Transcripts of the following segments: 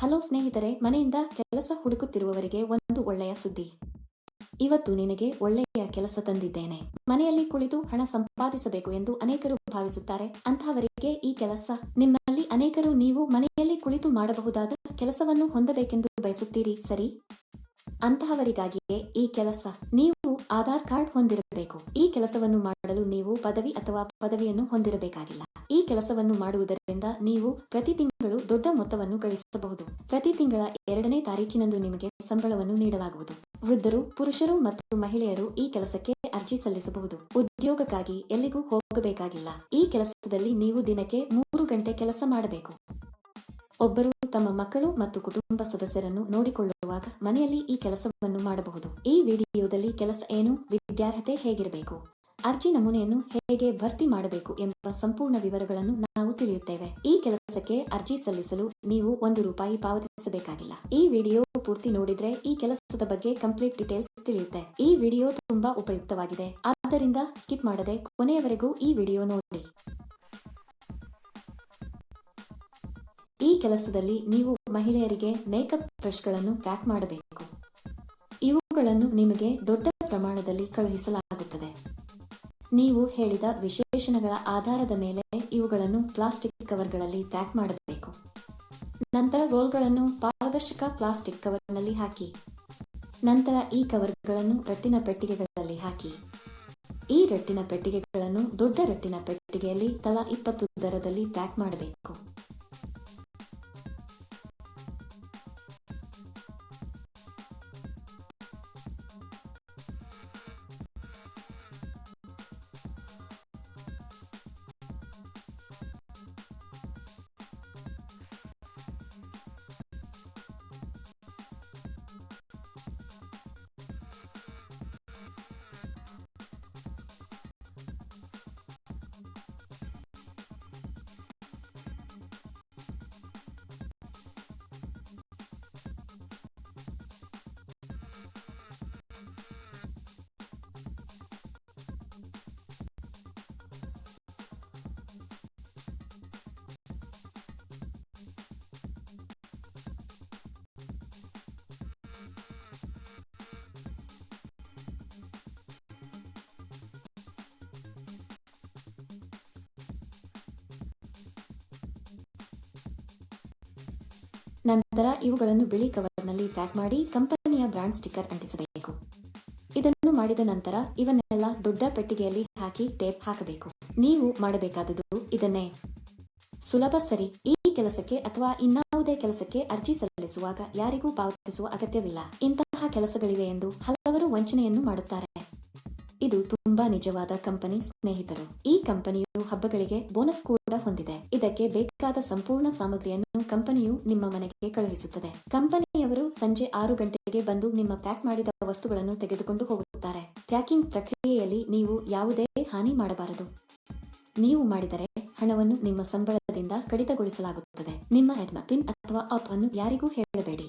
Hello ಸ್ನೇಹಿತರೆ, ಮನೆಯಿಂದ ಕೆಲಸ ಹುಡುಕುತ್ತಿರುವವರಿಗೆ ಒಂದು ಒಳ್ಳೆಯ ಸುದ್ದಿ. ಇವತ್ತು ನಿನಗೆ ಒಳ್ಳೆಯ ಕೆಲಸ ತಂದಿದ್ದೇನೆ. ಮನೆಯಲ್ಲಿ ಕುಳಿತು ಹಣ ಸಂಪಾದಿಸಬೇಕು ಎಂದು ಅನೇಕರು ಭಾವಿಸುತ್ತಾರೆ. ಅಂತಹವರಿಗೆ ಈ ಕೆಲಸ. ನಿಮ್ಮಲ್ಲಿ ಅನೇಕರು ನೀವು ಮನೆಯಲ್ಲಿ ಕುಳಿತು ಮಾಡಬಹುದಾದ ಕೆಲಸವನ್ನು ಹೊಂದಬೇಕೆಂದು ಬಯಸುತ್ತೀರಿ, ಸರಿ? ಅಂತಹವರಿಗಾಗಿಯೇ ಈ ಕೆಲಸ. ನೀವು ಆಧಾರ್ ಕಾರ್ಡ್ ಹೊಂದಿರಬೇಕು. ಈ ಕೆಲಸವನ್ನು ಮಾಡಲು ನೀವು ಪದವಿ ಅಥವಾ ಪದವಿಯನ್ನು ಹೊಂದಿರಬೇಕಾಗಿಲ್ಲ. ಈ ಕೆಲಸವನ್ನು ಮಾಡುವುದರಿಂದ ನೀವು ಪ್ರತಿ ತಿಂಗಳು ದೊಡ್ಡ ಮೊತ್ತವನ್ನು ಗಳಿಸಬಹುದು. ಪ್ರತಿ ತಿಂಗಳ ಎರಡನೇ ತಾರೀಕಿನಂದು ನಿಮಗೆ ಸಂಬಳವನ್ನು ನೀಡಲಾಗುವುದು. ವೃದ್ಧರು, ಪುರುಷರು ಮತ್ತು ಮಹಿಳೆಯರು ಈ ಕೆಲಸಕ್ಕೆ ಅರ್ಜಿ ಸಲ್ಲಿಸಬಹುದು. ಉದ್ಯೋಗಕ್ಕಾಗಿ ಎಲ್ಲಿಗೂ ಹೋಗಬೇಕಾಗಿಲ್ಲ. ಈ ಕೆಲಸದಲ್ಲಿ ನೀವು ದಿನಕ್ಕೆ ಮೂರು ಗಂಟೆ ಕೆಲಸ ಮಾಡಬೇಕು. ಒಬ್ಬರು ತಮ್ಮ ಮಕ್ಕಳು ಮತ್ತು ಕುಟುಂಬ ಸದಸ್ಯರನ್ನು ನೋಡಿಕೊಳ್ಳುವಾಗ ಮನೆಯಲ್ಲಿ ಈ ಕೆಲಸವನ್ನು ಮಾಡಬಹುದು. ಈ ವಿಡಿಯೋದಲ್ಲಿ ಕೆಲಸ ಏನು, ವಿದ್ಯಾರ್ಹತೆ ಹೇಗಿರಬೇಕು? ಅರ್ಜಿ ನಮೂನೆಯನ್ನು ಹೇಗೆ ಭರ್ತಿ ಮಾಡಬೇಕು ಎಂಬ ಸಂಪೂರ್ಣ ವಿವರಗಳನ್ನು ನಾವು ತಿಳಿಯುತ್ತೇವೆ. ಈ ಕೆಲಸಕ್ಕೆ ಅರ್ಜಿ ಸಲ್ಲಿಸಲು ನೀವು ಒಂದು ರೂಪಾಯಿ ಪಾವತಿಸಬೇಕಾಗಿಲ್ಲ. ಈ ವಿಡಿಯೋ ಪೂರ್ತಿ ನೋಡಿದ್ರೆ ಈ ಕೆಲಸದ ಬಗ್ಗೆ ಕಂಪ್ಲೀಟ್ ಡೀಟೇಲ್ಸ್ ತಿಳಿಯುತ್ತೆ. ಈ ವಿಡಿಯೋ ತುಂಬಾ ಉಪಯುಕ್ತವಾಗಿದೆ. ಆದ್ದರಿಂದ ಸ್ಕಿಪ್ ಮಾಡದೆ ಕೊನೆಯವರೆಗೂ ಈ ವಿಡಿಯೋ ನೋಡಿ. ಈ ಕೆಲಸದಲ್ಲಿ ನೀವು ಮಹಿಳೆಯರಿಗೆ ಮೇಕಪ್ ಬ್ರಷ್ಗಳನ್ನು ಪ್ಯಾಕ್ ಮಾಡಬೇಕು. ಇವುಗಳನ್ನು ನಿಮಗೆ ದೊಡ್ಡ ಪ್ರಮಾಣದಲ್ಲಿ ಕಳುಹಿಸಲಾಗುತ್ತದೆ. ನೀವು ಹೇಳಿದ ವಿಶೇಷಣಗಳ ಆಧಾರದ ಮೇಲೆ ಇವುಗಳನ್ನು ಪ್ಲಾಸ್ಟಿಕ್ ಕವರ್ಗಳಲ್ಲಿ ಪ್ಯಾಕ್ ಮಾಡಬೇಕು. ನಂತರ ರೋಲ್ಗಳನ್ನು ಪಾರದರ್ಶಕ ಪ್ಲಾಸ್ಟಿಕ್ ಕವರ್ನಲ್ಲಿ ಹಾಕಿ. ನಂತರ ಈ ಕವರ್ಗಳನ್ನು ರಟ್ಟಿನ ಪೆಟ್ಟಿಗೆಗಳಲ್ಲಿ ಹಾಕಿ. ಈ ರಟ್ಟಿನ ಪೆಟ್ಟಿಗೆಗಳನ್ನು ದೊಡ್ಡ ರಟ್ಟಿನ ಪೆಟ್ಟಿಗೆಯಲ್ಲಿ ತಲಾ ಇಪ್ಪತ್ತು ದರದಲ್ಲಿ ಪ್ಯಾಕ್ ಮಾಡಬೇಕು. ನಂತರ ಇವುಗಳನ್ನು ಬಿಳಿ ಕವರ್ನಲ್ಲಿ ಪ್ಯಾಕ್ ಮಾಡಿ ಕಂಪನಿಯ ಬ್ರಾಂಡ್ ಸ್ಟಿಕ್ಕರ್ ಅಂಟಿಸಬೇಕು. ಇದನ್ನು ಮಾಡಿದ ನಂತರ ಇವನ್ನೆಲ್ಲ ದೊಡ್ಡ ಪೆಟ್ಟಿಗೆಯಲ್ಲಿ ಹಾಕಿ ಟೇಪ್ ಹಾಕಬೇಕು. ನೀವು ಮಾಡಬೇಕಾದುದು ಇದನ್ನೇ. ಸುಲಭ ಸರಿ. ಈ ಕೆಲಸಕ್ಕೆ ಅಥವಾ ಇನ್ನಾವುದೇ ಕೆಲಸಕ್ಕೆ ಅರ್ಜಿ ಸಲ್ಲಿಸುವಾಗ ಯಾರಿಗೂ ಪಾವತಿಸುವ ಅಗತ್ಯವಿಲ್ಲ. ಇಂತಹ ಕೆಲಸಗಳಿವೆ ಎಂದು ಹಲವರು ವಂಚನೆಯನ್ನು ಮಾಡುತ್ತಾರೆ. ಇದು ತುಂಬಾ ನಿಜವಾದ ಕಂಪನಿ ಸ್ನೇಹಿತರು. ಈ ಕಂಪನಿಯು ಹಬ್ಬಗಳಿಗೆ ಬೋನಸ್ ಕೂಡ ಹೊಂದಿದೆ. ಇದಕ್ಕೆ ಬೇಕಾದ ಸಂಪೂರ್ಣ ಸಾಮಗ್ರಿಯನ್ನು ಕಂಪನಿಯು ನಿಮ್ಮ ಮನೆಗೆ ಕಳುಹಿಸುತ್ತದೆ. ಕಂಪನಿಯವರು ಸಂಜೆ ಆರು ಗಂಟೆಗೆ ಬಂದು ನಿಮ್ಮ ಪ್ಯಾಕ್ ಮಾಡಿದ ವಸ್ತುಗಳನ್ನು ತೆಗೆದುಕೊಂಡು ಹೋಗುತ್ತಾರೆ. ಪ್ಯಾಕಿಂಗ್ ಪ್ರಕ್ರಿಯೆಯಲ್ಲಿ ನೀವು ಯಾವುದೇ ಹಾನಿ ಮಾಡಬಾರದು. ನೀವು ಮಾಡಿದರೆ ಹಣವನ್ನು ನಿಮ್ಮ ಸಂಬಳದಿಂದ ಕಡಿತಗೊಳಿಸಲಾಗುತ್ತದೆ. ನಿಮ್ಮ ಹೆಡ್ಮ ಪಿನ್ ಅಥವಾ ಅಪ್ ಅನ್ನು ಯಾರಿಗೂ ಹೇಳಬೇಡಿ.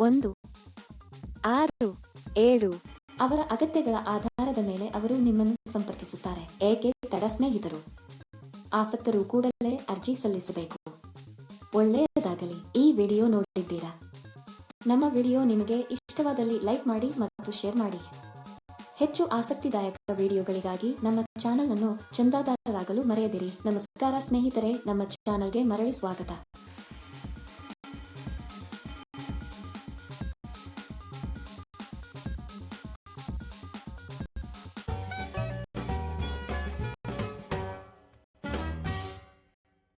ಒಂದು, ಆರು, ಏಳು ಅವರ ಅಗತ್ಯಗಳ ಆಧಾರದ ಮೇಲೆ ಅವರು ನಿಮ್ಮನ್ನು ಸಂಪರ್ಕಿಸುತ್ತಾರೆ. ಏಕೆ? ತಡ ಸ್ನೇಹಿತರು. ಆಸಕ್ತರು ಕೂಡಲೇ ಅರ್ಜಿ ಸಲ್ಲಿಸಬೇಕು. ಒಳ್ಳೆಯದಾಗಲಿ. ಈ ವಿಡಿಯೋ ನೋಡಿದ್ದೀರಾ? ನಮ್ಮ ವಿಡಿಯೋ ನಿಮಗೆ ಇಷ್ಟವಾದಲ್ಲಿ ಲೈಕ್ ಮಾಡಿ ಮತ್ತು ಶೇರ್ ಮಾಡಿ. ಹೆಚ್ಚು ಆಸಕ್ತಿದಾಯಕ ವಿಡಿಯೋಗಳಿಗಾಗಿ ನಮ್ಮ ಚಾನಲ್ ಅನ್ನು ಚಂದಾದಾರರಾಗಲು ಮರೆಯದಿರಿ. ನಮಸ್ಕಾರ ಸ್ನೇಹಿತರೆ. ನಮ್ಮ ಚಾನಲ್ಗೆ ಮರಳಿ ಸ್ವಾಗತ.